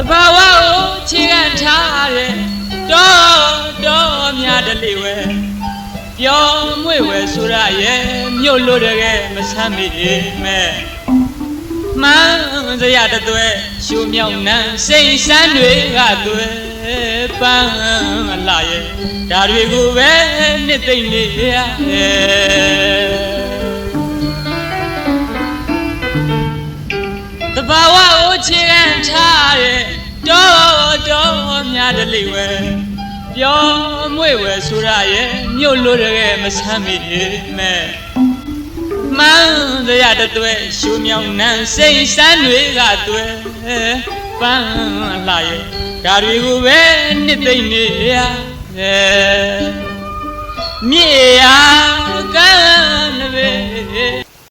တဘာဝကိုခြေကထားတဲ့တော်တော်များတလေဝဲပျော်မွေ့ဝဲဆိုရရဲ့မြို့လို့တကယ်မဆမ်းမိမဲ့မှန်စရာတသွဲရှုမြောင်းနန်းစိတ်ဆန်းတွေကသွဲပန်းလာရဲ့ဒါတွေကိုပဲနှစ်သိမ့်နေရဲ့တဘာဝကိုခြေ ထားတဲ့တော်တော်များတလေဝဲပြောမွေဝဲဆိုရရဲ့မြို့လို့တကယ်မဆမ်းမိမဲ့မှန်စရာတသွဲရှူမြောင်နှံစိတ်ဆန်းတွေကသွဲပန်းလာရဲ့ဒါတွေကိုပဲနှစ်သိမ့်နေရရဲ့မြေယာကမ်းနဘေ